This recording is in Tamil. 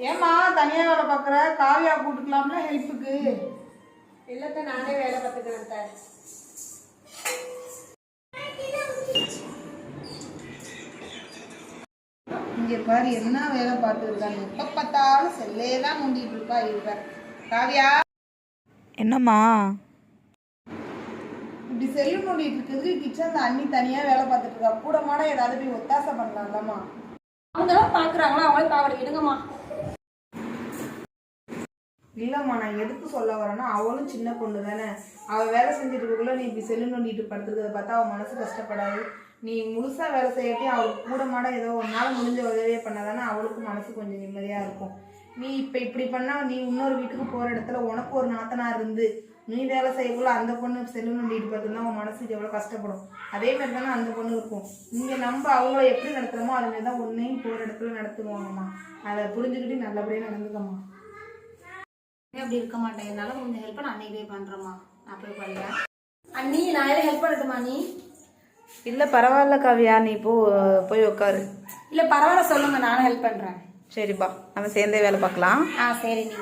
ஏம்மா தனியா வேலை பார்க்குற? காவியா கூட்டுக்கலாம்ல ஹெல்ப்புக்கு. இல்லத்த நானே வேலை பார்த்துக்கிறேன் அத்தை. இங்க பாரு என்ன வேலை பார்த்துருக்காங்க எப்ப பார்த்தாலும் செல்லே தான் நோண்டிட்டு இருப்பா இருக்க காவியா? என்னம்மா? இப்படி செல்லு நோண்டிட்டு இருக்கிறதுக்கு கிச்சன்ல அண்ணி தனியா வேலை பார்த்துட்டு இருக்கா? கூட மாட ஏதாவது போய் ஒத்தாசை பண்ணலாம்லம்மா. அவங்களாம் பாக்குறாங்களா அவங்களே பாக்கல விடுங்கம்மா இல்லம்மா நான் எதுக்கு சொல்ல வரேன்னா அவளும் சின்ன பொண்ணு தானே. அவள் வேலை செஞ்சுட்டு இருக்கக்குள்ள நீ இப்படி செல்லு நோண்டிட்டு படுத்துருக்கதை பார்த்தா அவள் மனசு கஷ்டப்படாது. நீ முழுசாக வேலை செய்யட்டி அவளுக்கு கூட மாட ஏதோ உன்னால முடிஞ்ச உதவியே பண்ணாதானே அவளுக்கு மனசு கொஞ்சம் நிம்மதியாக இருக்கும். நீ இப்போ இப்படி பண்ணால் நீ இன்னொரு வீட்டுக்கு போகிற இடத்துல உனக்கு ஒரு நாத்தனார் இருந்து நீ வேலை செய்யக்குள்ள அந்த பொண்ணு செல்லு நோண்டிட்டு பார்த்துருந்தா உன் மனசுக்கு எவ்வளோ கஷ்டப்படும். அதே மாதிரி தானே அந்த பொண்ணு இருக்கும். நீங்கள் நம்ம அவங்கள எப்படி நடத்துறோமோ அது மாதிரி தான் ஒன்றையும் போகிற இடத்துல நடத்துவாங்கம்மா. அதை புரிஞ்சுக்கிட்டு நல்லபடியாக நடந்துக்கம்மா. அப்படி இருக்க மாட்டேன். என்னால கொஞ்சம் ஹெல்ப் நான் அன்னைக்கு போய் பண்றேம்மா. நான் போய் பண்றேன். அண்ணி நான் எல்லாம் ஹெல்ப் பண்ணட்டுமா நீ இல்லை பரவாயில்ல காவியா. நீ போ போய் உட்காரு இல்ல பரவாயில்ல சொல்லுங்க. நானும் ஹெல்ப் பண்றேன். சரிப்பா. நம்ம சேர்ந்தே வேலை பார்க்கலாம். ஆ சரி நீ